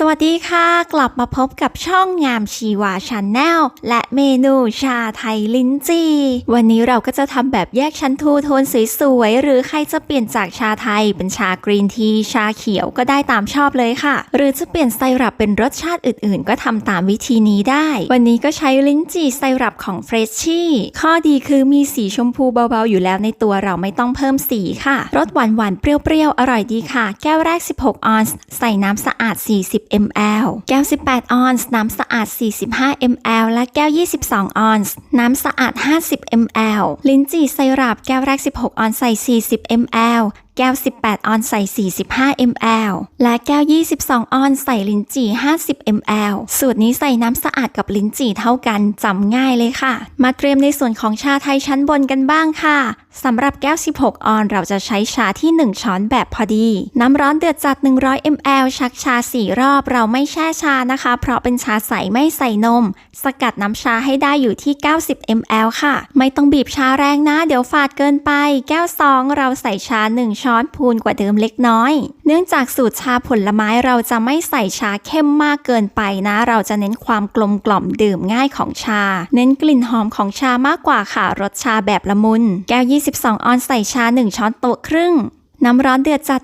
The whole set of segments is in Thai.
สวัสดีค่ะ กลับมาพบกับช่องงามชีวาชาแนลและเมนูชาไทยลิ้นจี่วันนี้เราก็จะทำแบบแยกชั้นทูโทนสวยๆ หรือใครจะเปลี่ยนจากชาไทยเป็นชากรีนที ชาเขียวก็ได้ตามชอบเลยค่ะ หรือจะเปลี่ยนไซรัปเป็นรสชาติอื่นๆ ก็ทำตามวิธีนี้ได้ วันนี้ก็ใช้ลิ้นจี่ไซรัปของเฟรชชี่ข้อดีคือมีสีชมพูเบาๆ อยู่แล้วในตัวเราไม่ต้องเพิ่มสีค่ะรสหวานๆเปรี้ยวๆอร่อยดีค่ะ แก้วแรก 16 ออนซ์ใส่น้ำสะอาด 40 ml แก้ว 18 ออนซ์ น้ำสะอาด 45 ml และแก้ว 22 ออนซ์ น้ำสะอาด 50 ml ลิ้นจี่ไซรัปแก้วแรก 16 ออนซ์ใส่ 40 ml แก้ว 18 ออนซ์ใส่ 45 ml และแก้ว 22 ออนซ์ใส่ลิ้นจี่ 50 ml สูตรนี้ใส่น้ำสะอาดกับลิ้นจี่เท่ากันจำง่ายเลยค่ะ มาเตรียมในส่วนของชาไทยชั้นบนกันบ้างค่ะสำหรับแก้ว 16 ออนเราจะใช้ชาที่ 1 ช้อนแบบพอดี น้ำร้อนเดือดจัด 100 ml ชักชา 4 รอบเราไม่แช่ชานะคะ เพราะเป็นชาใสไม่ใส่นม สกัดน้ำชาให้ได้อยู่ที่ 90 ml ค่ะ ไม่ต้องบีบชาแรงนะ เดี๋ยวฝาดเกินไป แก้ว 2 เราใส่ชา 1 ชช้อนพูนกว่าเดิมเล็กน้อย เนื่องจากสูตรชาผลไม้เราจะไม่ใส่ชาเข้มมากเกินไปนะ เราจะเน้นความกลมกล่อมดื่มง่ายของชา เน้นกลิ่นหอมของชามากกว่าค่ะรสชาแบบละมุน แก้ว 22 ออนซ์ใส่ชา 1 ช้อนโต๊ะครึ่ง น้ำร้อนเดือดจัด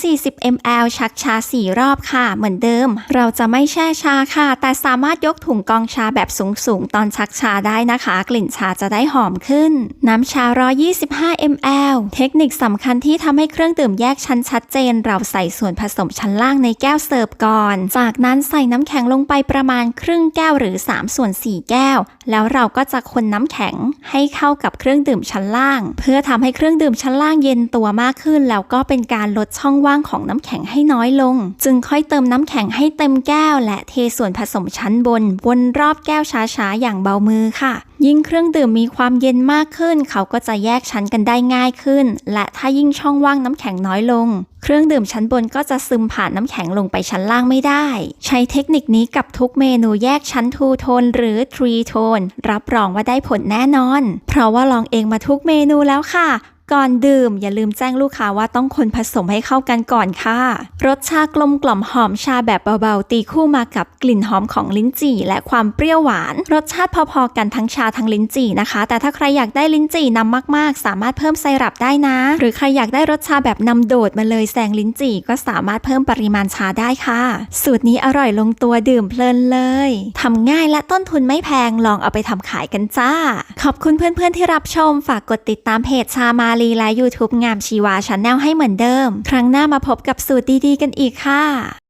140 ml ชักชา 4 รอบค่ะ เหมือนเดิม เราจะไม่แช่ชาค่ะ แต่สามารถยกถุงกองชาแบบสูงๆ ตอนชักชาได้นะคะ กลิ่นชาจะได้หอมขึ้น น้ำชา 125 ml เทคนิคสำคัญที่ทำให้เครื่องดื่มแยกชั้นชัดเจน เราใส่ส่วนผสมชั้นล่างในแก้วเสิร์ฟก่อน จากนั้นใส่น้ำแข็งลงไปประมาณครึ่งแก้วหรือ 3 ส่วน 4 แก้ว แล้วเราก็จะคนน้ำแข็งให้เข้ากับเครื่องดื่มชั้นล่าง เพื่อทำให้เครื่องดื่มชั้นล่างเย็นตัวมากขึ้นแล้วก็เป็นการลดช่องว่างของน้ำแข็งให้น้อยลง จึงค่อยเติมน้ำแข็งให้เต็มแก้ว และเทส่วนผสมชั้นบน วนรอบแก้วช้าๆ อย่างเบามือค่ะ ยิ่งเครื่องดื่มมีความเย็นมากขึ้น เขาก็จะแยกชั้นกันได้ง่ายขึ้น และถ้ายิ่งช่องว่างน้ำแข็งน้อยลง เครื่องดื่มชั้นบนก็จะซึมผ่านน้ำแข็งลงไปชั้นล่างไม่ได้ ใช้เทคนิคนี้กับทุกเมนูแยกชั้นทูโทนหรือทรีโทนรับรองว่าได้ผลแน่นอน เพราะว่าลองเองมาทุกเมนูแล้วค่ะ ก่อนดื่มอย่าลืมแจ้งลูกค้าว่าต้องคนผสมให้เข้ากันก่อนค่ะ รสชากลมกล่อมหอมชาแบบเบาๆ ตีคู่มากับกลิ่นหอมของลิ้นจี่ และความเปรี้ยวหวาน รสชาติพอๆกันทั้งชาทั้งลิ้นจี่นะคะ แต่ถ้าใครอยากได้ลิ้นจี่นำมากๆ สามารถเพิ่มไซรัปได้นะ หรือใครอยากได้รสชาแบบนำโดดมาเลยแซงลิ้นจี่ ก็สามารถเพิ่มปริมาณชาได้ค่ะ สูตรนี้อร่อยลงตัวดื่มเพลินเลยทำง่ายและต้นทุนไม่แพงลองเอาไปทำขายกันจ้า ขอบคุณเพื่อนๆที่รับชมฝากกดติดตามเพจชามาลีและ YouTube งามชีวาชาแนลให้เหมือนเดิม ครั้งหน้ามาพบกับสูตรดีๆ กันอีกค่ะ